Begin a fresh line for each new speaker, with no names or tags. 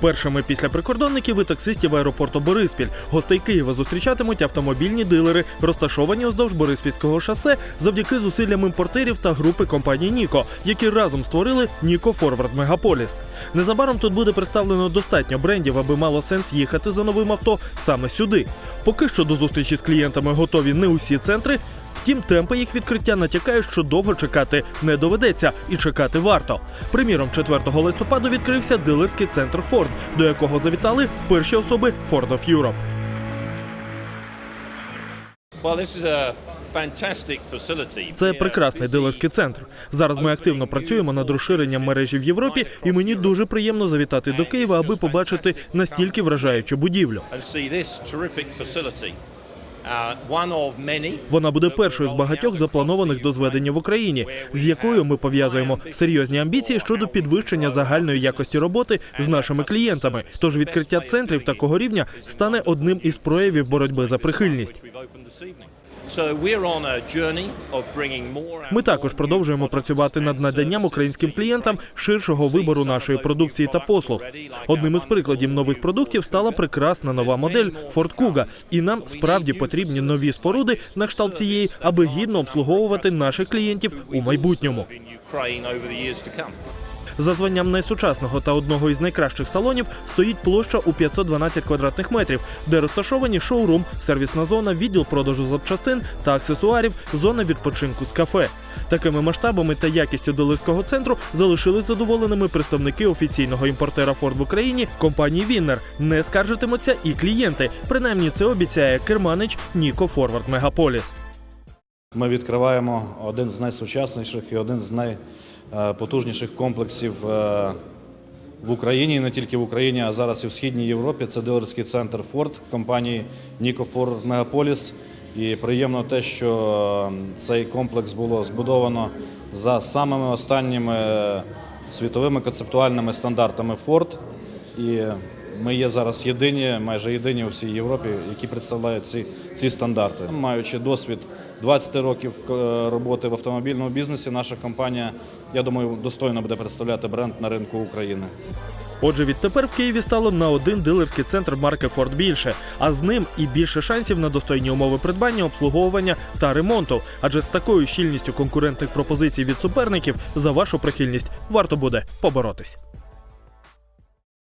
Першими після прикордонників і таксистів аеропорту Бориспіль гостей Києва зустрічатимуть автомобільні дилери, розташовані уздовж Бориспільського шосе завдяки зусиллям імпортерів та групи компанії Ніко, які разом створили Ніко Форвард Мегаполіс. Незабаром тут буде представлено достатньо брендів, аби мало сенс їхати за новим авто саме сюди. Поки що до зустрічі з клієнтами готові не усі центри. Втім, темпи їх відкриття натякають, що довго чекати не доведеться і чекати варто. Приміром, 4 листопаду відкрився дилерський центр Ford, до якого завітали перші особи Ford of Europe. Це прекрасний дилерський центр. Зараз ми активно працюємо над розширенням мережі в Європі, і мені дуже приємно завітати до Києва, аби побачити настільки вражаючу будівлю. Вона буде першою з багатьох запланованих до зведення в Україні, з якою ми пов'язуємо серйозні амбіції щодо підвищення загальної якості роботи з нашими клієнтами. Тож відкриття центрів такого рівня стане одним із проявів боротьби за прихильність. Ми також продовжуємо працювати над наданням українським клієнтам ширшого вибору нашої продукції та послуг. Одним із прикладів нових продуктів стала прекрасна нова модель Ford Kuga. І нам справді потрібні нові споруди на кшталт цієї, аби гідно обслуговувати наших клієнтів у майбутньому. За званням найсучасного та одного із найкращих салонів стоїть площа у 512 квадратних метрів, де розташовані шоурум, сервісна зона, відділ продажу запчастин та аксесуарів, зона відпочинку з кафе. Такими масштабами та якістю дилерського центру залишились задоволеними представники офіційного імпортера Ford в Україні компанії Віннер. Не скаржитимуться і клієнти. Принаймні це обіцяє керманич Ніко Форвард Мегаполіс.
Ми відкриваємо один з найсучасніших і один з найпотужніших комплексів е, в Україні, не тільки в Україні, а зараз і в Східній Європі. Це дилерський центр Форд компанії Нікофор Мегаполіс. І приємно те, що е, цей комплекс було збудовано за самими останніми е, світовими концептуальними стандартами Форд. І ми є зараз єдині, майже єдині у всій Європі, які представляють ці, ці стандарти. Маючи досвід 20 років е, роботи в автомобільному бізнесі, наша компанія, я думаю, достойно буде представляти бренд на ринку України.
Отже, відтепер в Києві стало на один дилерський центр марки Ford більше, а з ним і більше шансів на достойні умови придбання, обслуговування та ремонту. Адже з такою щільністю конкурентних пропозицій від суперників за вашу прихильність варто буде поборотись.